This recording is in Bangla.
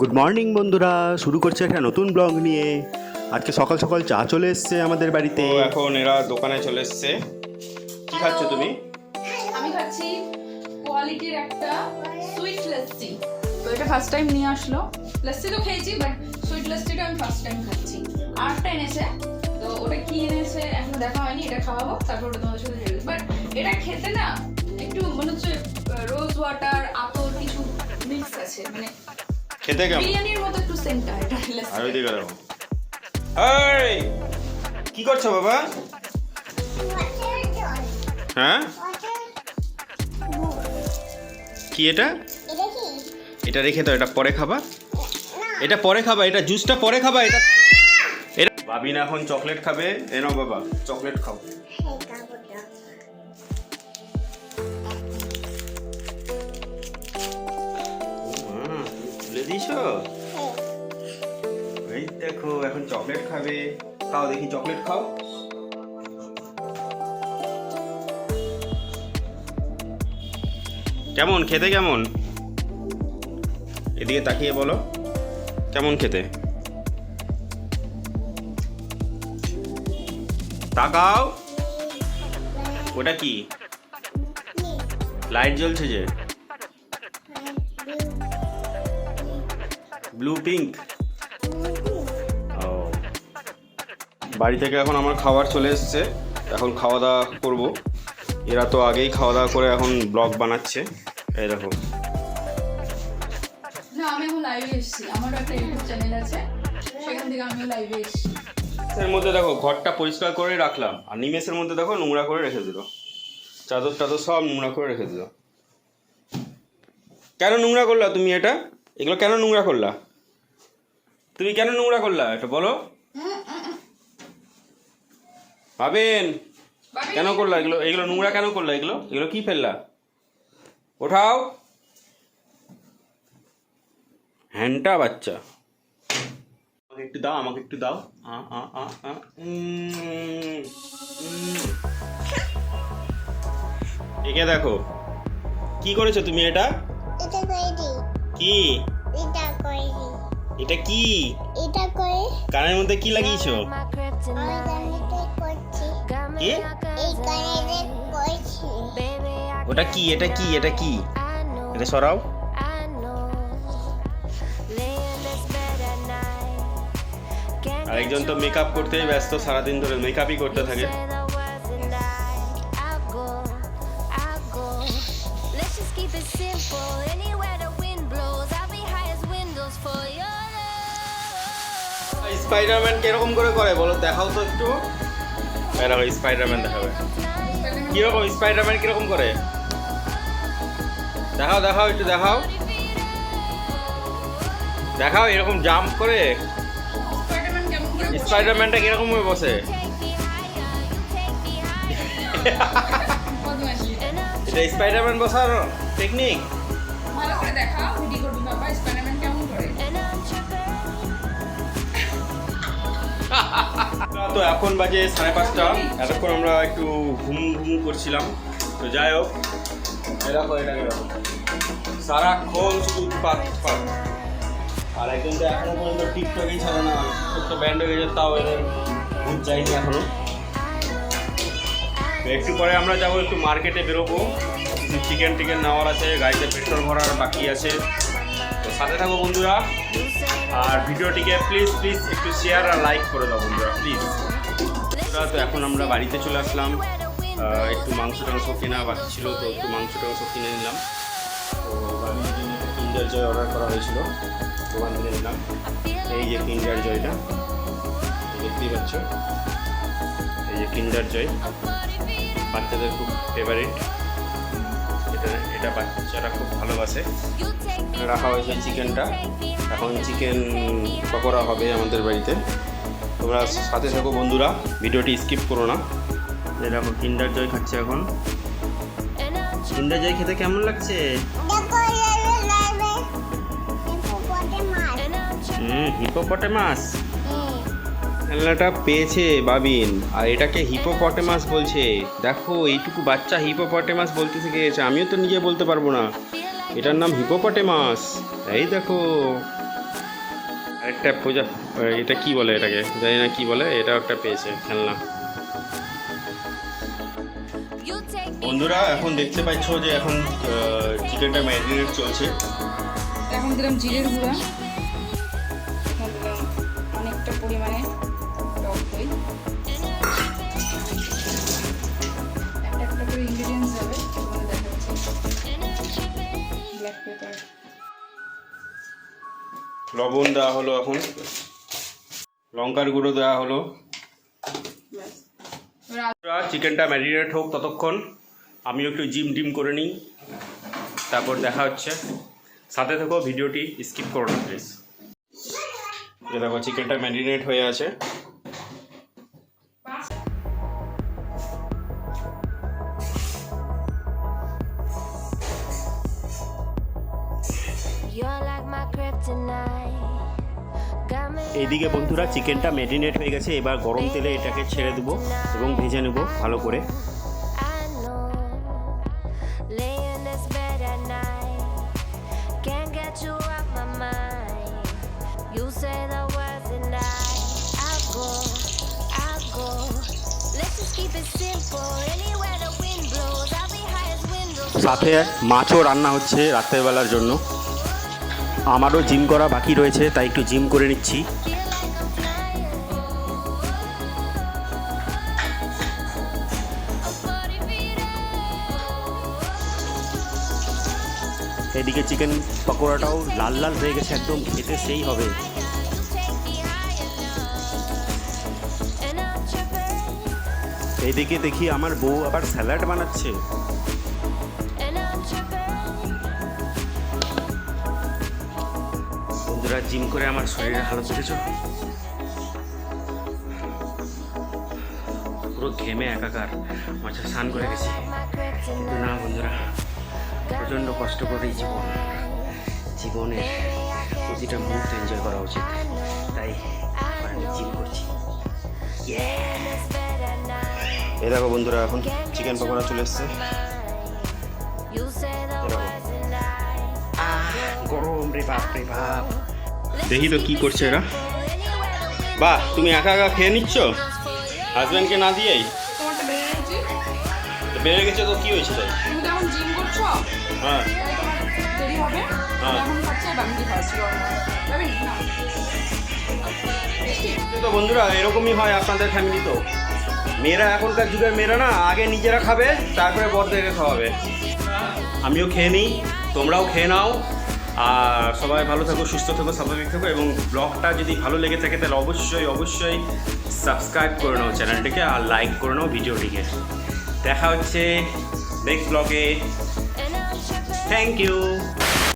গুড মর্নিং বন্ধুরা। শুরু করছে একটা নতুন ব্লগ নিয়ে। আজকে সকাল সকাল চা চলে এসছে আমাদের বাড়িতে। এখন এরা দোকানে চলে এসছে। কি খাচ্ছ তুমি? আমি খাচ্ছি কোয়ালিটির একটা সুইট লাস্সি তো এটা ফার্স্ট টাইম নিয়ে আসলো। লাস্সি তো খেয়েছি বাট সুইট লাস্সিটা আমি ফার্স্ট টাইম খাচ্ছি। আরটা এনেছে তো ওটা কি এনেছে এখনও দেখা হয়নি এটা খাওয়াবো তারপর ওটা তোমাদের সাথে শেয়ার বাট এটা খেতে না একটু মনে হচ্ছে রোজ ওয়াটার আতর কিছু মিক্স আছে। মানে খেতে কেমন? বিরিয়ানির মতো একটু সেন্টটা এটা আর ওইদিকে দেখো এই! কি করছ বাবা? হ্যাঁ? কি এটা? এটা রেখে দাও এটা পরে খাবা। এটা পরে খাবা এটা জুসটা পরে খাবা এটা এটা ভাবি না এখন চকলেট খাবে। এ নাও বাবা চকলেট খাও। তুলে এই দেখো এখন চকলেট খাবে। খাও দেখি চকলেট খাও। কেমন খেতে কেমন? এদিকে তাকিয়ে বলো কেমন খেতে? তাকাও। ওটা কি? লাইট জ্বলছে যে। ব্লু পিঙ্ক ও। বাড়ি থেকে এখন আমার খাবার চলে এসছে। এখন খাওয়া দাওয়া করব। এরা তো আগেই খাওয়া দাওয়া করে এখন ব্লগ বানাচ্ছে। এই দেখো। না আমি এখন লাইভে এসেছি। আমারও একটা ইউটিউব চ্যানেল আছে। সেখান থেকে আমিও লাইভে এসেছি। এর মধ্যে দেখো ঘরটা পরিষ্কার করে রাখলাম। আর নিমেষের মধ্যে দেখো নোংরা করে রেখে দিল। চাদর টাদর সব নোংরা করে রেখে দিল। কেন নোংরা করলা তুমি এটা? এগুলো কেন নোংরা করলা? তুমি কেন নোংরা করলা? এটা বলো। ভাবেন কেন করলা এগুলো? এগুলো নোংরা কেন করলা এগুলো? এগুলো কি ফেললা? ওঠাও। হ্যান্ডটা বাচ্চা। আমাকে একটু দাও আমাকে একটু দাও। আ, আ, আ, আ, উম, উম। একে দেখো। কি করেছ তুমি এটা? কি? এটা এটা কি? এটা করে কানের মধ্যে কি লাগিয়েছো? কি? ওটা কি? এটা কি? এটা কি? এটা সরাও। আরেকজন তো মেকআপ করতেই ব্যস্ত সারাদিন ধরে মেকআপই করতে থাকে। স্পাইডারম্যান কীরকম করে করে? বলো দেখাও তো একটু। দেখো স্পাইডারম্যান দেখাবে। কীরকম স্পাইডারম্যান কীরকম করে? দেখাও দেখাও একটু দেখাও। দেখাও এরকম জাম্প করে। স্পাইডারম্যান কেমন করে বসে? স্পাইডারম্যানটা কীরকম ভাবে বসে? এটা স্পাইডারম্যান বসার টেকনিক ভালো করে দেখাও ভিডিও করবি বাবা স্পাইডারম্যান তো এখন বাজে সাড়ে পাঁচটা। এতক্ষণ আমরা একটু ঘুম ঘুম করছিলাম। তো যাই হোক এরকম এটাকে সারাক্ষণ শুধু উৎপাত উৎপাত। আর একজন তো এখনও পর্যন্ত টিকটকই ছাড়ে না। ছোট্ট ব্যান্ড হয়ে গেছে, তাও এদের ভূত যায়নি এখনও। একটু পরে আমরা যাব, একটু মার্কেটে বেরোবো। চিকেন টিকেন নেওয়ার আছে, গাড়িতে পেট্রোল ভরার বাকি আছে। তো সাথে থাকো বন্ধুরা। আর ভিডিওটিকে প্লিজ প্লিজ একটু শেয়ার আর লাইক করে দাও বন্ধুরা প্লিজ তো এখন আমরা বাড়িতে চলে আসলাম। একটু মাংস টাংস কেনা বাকি ছিল, তো একটু মাংস টাংস কিনে নিলাম। তো কিন্ডার জয় অর্ডার করা হয়েছিল দোকান থেকে নিলাম। এই যে কিন্ডার জয়টা দেখতেই পাচ্ছ। এই যে কিন্ডার জয় বাচ্চাদের খুব ফেভারিট এটা এটা বাচ্চারা খুব ভালোবাসে। রাখা হয়েছে চিকেনটা। এখন চিকেন পকোড়া হবে আমাদের বাড়িতে। তোমরা সাথে থাকো বন্ধুরা ভিডিওটি স্কিপ করো না। এরকম কিন্ডার জয় খাচ্ছে এখন। কিন্ডার জয় খেতে কেমন লাগছে? দেখো লাইভে লাইভে খেলনাটা পেয়েছে বাবিন। আর এটাকে হিপোপটেমাস বলছে। দেখো, এইটুকু বাচ্চা হিপোপটেমাস বলতে শিখে গেছে আমিও তো নিজে বলতে পারব না। এটার নাম হিপোপটে মাছ এই দেখো। আরেকটা পূজা এটা কি বলে এটাকে? জানি না কি বলে, এটাও একটা পেয়েছে খেলনা। বন্ধুরা, এখন দেখতে পাচ্ছ যে এখন চিকেনটা ম্যারিনেট চলছে। এখন দিলাম জিরের গুঁড়া। লবণ দেওয়া হলো এখন। লঙ্কার গুঁড়ো দেওয়া হলো। চিকেনটা ম্যারিনেট হোক ততক্ষণ। আমিও একটু জিম ডিম করে নিই। তারপর দেখা হচ্ছে। সাথে থেকো ভিডিওটি স্কিপ করো না প্লিজ। দেখো চিকেনটা ম্যারিনেট হয়ে আছে। এদিকে বন্ধুরা চিকেনটা ম্যারিনেট হয়ে গেছে এবার গরম তেলে এটাকে ছেড়ে দেবো এবং ভেজে নেব ভালো করে। সাথে মাছও রান্না হচ্ছে রাতের বেলার জন্য। আমারও জিম করা বাকি রয়েছে, তাই একটু জিম করে নিচ্ছি Feel like I'm flying. I'm 40 feet up. এদিকে চিকেন পকোড়াটাও লাল লাল হয়ে গেছে, একদম খেতে সেই হবে. এইদিকে দেখি আমার বউ আবার স্যালাড বানাচ্ছে বন্ধুরা জিম করে আমার শরীরের হালত দেখেছ? পুরো ঘেমে একাকার, মাঝে স্নান করে গেছি। কিন্তু না বন্ধুরা, প্রচণ্ড কষ্ট করে জীবন, জীবনের প্রতিটা মুহূর্ত এনজয় করা উচিত। তাই আমি জিম করছি. এই দেখো বন্ধুরা, এখন চিকেন পকোড়া চলে এসছে. গরম রে বাপ রে বাপ। দেখি তো কি করছে এরা। বাহ তুমি একা একা খেয়ে নিচ্ছ? হাজব্যান্ডকে না দিয়েই? বেড়ে গেছে। তো বেড়ে গেছে তো কি হয়েছে? তাই হ্যাঁ। হ্যাঁ। তো বন্ধুরা এরকমই হয় আপনাদের ফ্যামিলি তো। মেয়েরা এখনকার যুগের মেয়েরা না আগে নিজেরা খাবে তারপরে বরদেরকে খাওয়াবে। আমিও খেয়ে নিই তোমরাও খেয়ে নাও। আর সবাই ভালো থাকো, সুস্থ থাকো, স্বাভাবিক থাকো এবং ব্লগটা যদি ভালো লেগে থাকে তাহলে অবশ্যই অবশ্যই সাবস্ক্রাইব করে নাও চ্যানেলটিকে আর লাইক করে নাও ভিডিওটিকে দেখা হচ্ছে নেক্সট ব্লগে. Thank you